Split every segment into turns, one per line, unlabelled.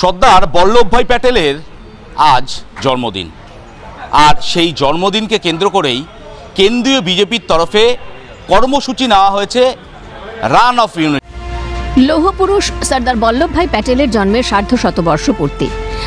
সর্দার বল্লভভাই প্যাটেলের আজ জন্মদিন। আর সেই জন্মদিনকে কেন্দ্র করেই কেন্দ্রীয় বিজেপির তরফে কর্মসূচি নেওয়া হয়েছে রান অফ ইউনিট।
লৌহপুরুষ সর্দার বল্লভভাই প্যাটেলের জন্মের সার্ধ শতবর্ষ পূর্তি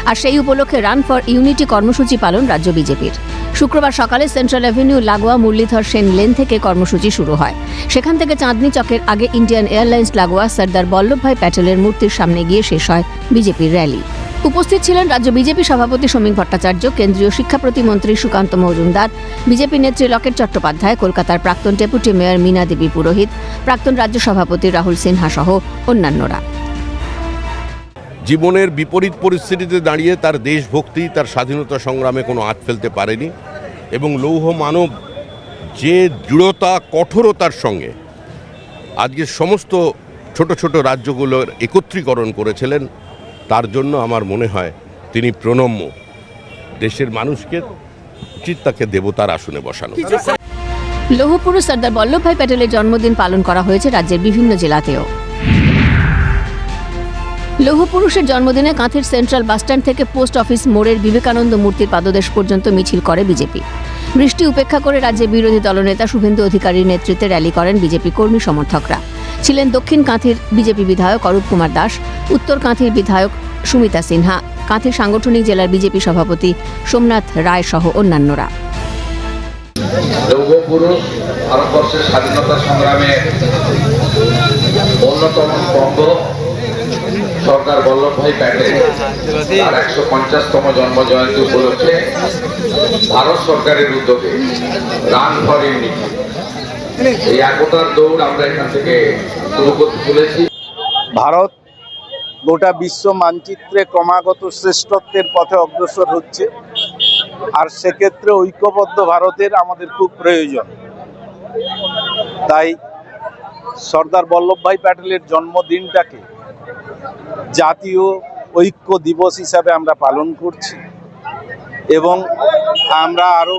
আর সেই উপলক্ষে রান ফর ইউনিটি কর্মসূচি পালন রাজ্য বিজেপির। শুক্রবার সকালে সেন্ট্রাল অ্যাভিনিউ লাগোয়া মুরলীধর সেন লেন থেকে কর্মসূচি শুরু হয়। সেখান থেকে চাঁদনি চকের আগে ইন্ডিয়ান এয়ারলাইন্স লাগোয়া সর্দার বল্লভভাই প্যাটেলের মূর্তির সামনে গিয়ে শেষ হয় বিজেপির র্যালি। উপস্থিত ছিলেন রাজ্য বিজেপি সভাপতি সমীক ভট্টাচার্য, কেন্দ্রীয় শিক্ষা প্রতিমন্ত্রী সুকান্ত মজুমদার, বিজেপি নেত্রী লকেট চট্টোপাধ্যায়, কলকাতার প্রাক্তন ডেপুটি মেয়র মীনা দেবী পুরোহিত, প্রাক্তন রাজ্য সভাপতি রাহুল সিনহা সহ অন্যান্যরা।
জীবনের বিপরীত পরিস্থিতিতে দাঁড়িয়ে তার দেশভক্তি, তার স্বাধীনতা সংগ্রামে কোনো আট ফেলতে পারেনি এবং লৌহ মানব যে দৃঢ়তা, কঠোরতার সঙ্গে আজকে সমস্ত ছোট ছোট রাজ্যগুলোর একত্রীকরণ করেছিলেন, তার জন্য আমার মনে হয় তিনি প্রণম্য। দেশের মানুষকে উচিত তাকে দেবতার আসনে বসানো।
লৌহপুরুষ সর্দার বল্লভভাই প্যাটেলের জন্মদিন পালন করা হয়েছে রাজ্যের বিভিন্ন জেলাতেও। লৌহপুরুষের জন্মদিনে কাঁথের সেন্ট্রাল বাসস্ট্যান্ড থেকে পোস্ট অফিস মোড়ের বিবেকানন্দ মূর্তির পাদদেশ পর্যন্ত মিছিল করে বিজেপি। বৃষ্টি উপেক্ষা করে রাজ্যে বিরোধী দলনেতা শুভেন্দু অধিকারীর নেতৃত্বে র্যালি করেন বিজেপি কর্মী সমর্থকরা। ছিলেন দক্ষিণ কাঁথির বিজেপি বিধায়ক অরূপ কুমার দাস, উত্তর কাঁথির বিধায়ক সুমিতা সিনহা, কাঁথির সাংগঠনিক জেলার বিজেপি সভাপতি সোমনাথ রায় সহ অন্যান্যরা।
ভারতবর্ষের স্বাধীনতা সংগ্রামে অন্যতম স্তম্ভ সর্দার বল্লভভাই প্যাটেল, তার একশো পঞ্চাশতম জন্ম জয়ন্তী উপলক্ষে ভারত সরকারের উদ্যোগে রান ফর ইউনিটি। এই একতার দৌড় আমরা এখান থেকে শুরু করতে চলেছি।
ভারত গোটা বিশ্ব মানচিত্রে ক্রমাগত শ্রেষ্ঠত্বের পথে অগ্রসর হচ্ছে, আর সেক্ষেত্রে ঐক্যবদ্ধ ভারতের আমাদের খুব প্রয়োজন। তাই সর্দার বল্লভভাই প্যাটেলের জন্মদিনটাকে জাতীয় ঐক্য দিবস হিসাবে আমরা পালন করছি এবং আমরা আরও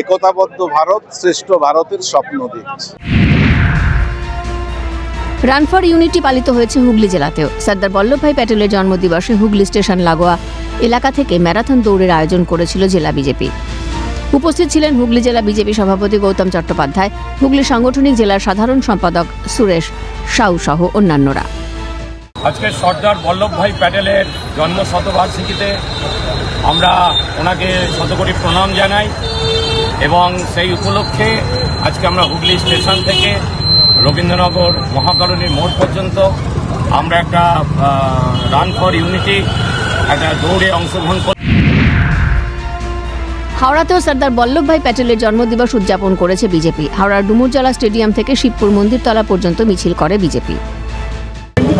একতাবদ্ধ ভারত, শ্রেষ্ঠ ভারতের স্বপ্ন দেখছি।
রান ফর ইউনিটি পালিত হয়েছে হুগলি জেলাতেও। সর্দার বল্লভভাই প্যাটেলের জন্মদিবসে হুগলি স্টেশন লাগোয়া এলাকা থেকে ম্যারাথন দৌড়ের আয়োজন করেছিল জেলা বিজেপি। উপস্থিত ছিলেন হুগলি জেলা বিজেপি সভাপতি গৌতম চট্টোপাধ্যায়, হুগলি সাংগঠনিক জেলার সাধারণ সম্পাদক সুরেশ সাউ সহ অন্যান্যরা।
আজকে সর্দার বল্লভভাই প্যাটেলের জন্ম শতবার্ষিকীতে আমরা ওনাকে শতকোটি প্রণাম জানাই এবং সেই উপলক্ষে আজকে আমরা হুগলি স্টেশন থেকে রবীন্দ্রনগর মহাকরণীর মোড় পর্যন্ত আমরা একটা রান ফর ইউনিটি একটা দৌড়ে অংশগ্রহণ করি
হাওড়াতেও সর্দার বল্লভভাই প্যাটেলের জন্মদিবস উদযাপন করেছে বিজেপি। হাওড়ার ডুমুরজলা স্টেডিয়াম থেকে শিবপুর মন্দিরতলা পর্যন্ত মিছিল করে বিজেপি।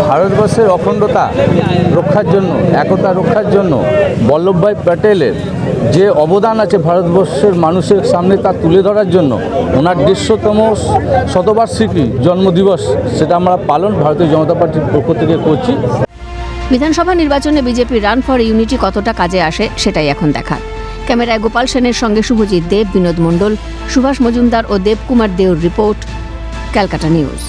ভারতবর্ষের অখণ্ডতা রক্ষার জন্য, একতা রক্ষার জন্য বল্লভভাই প্যাটেলের যে অবদান আছে ভারতবর্ষের মানুষের সামনে তা তুলে ধরার জন্য, ওনার দেড়শোতম শতবার্ষিকী জন্মদিবস, সেটা আমরা পালন ভারতীয় জনতা পার্টির পক্ষ থেকে করছি।
বিধানসভা নির্বাচনে বিজেপির রান ফর ইউনিটি কতটা কাজে আসে, সেটাই এখন দেখার। ক্যামেরায় গোপাল সেনের সঙ্গে শুভজিৎ দেব, বিনোদ মণ্ডল, সুভাষ মজুমদার ও দেবকুমার দেওর রিপোর্ট, ক্যালকাটা নিউজ।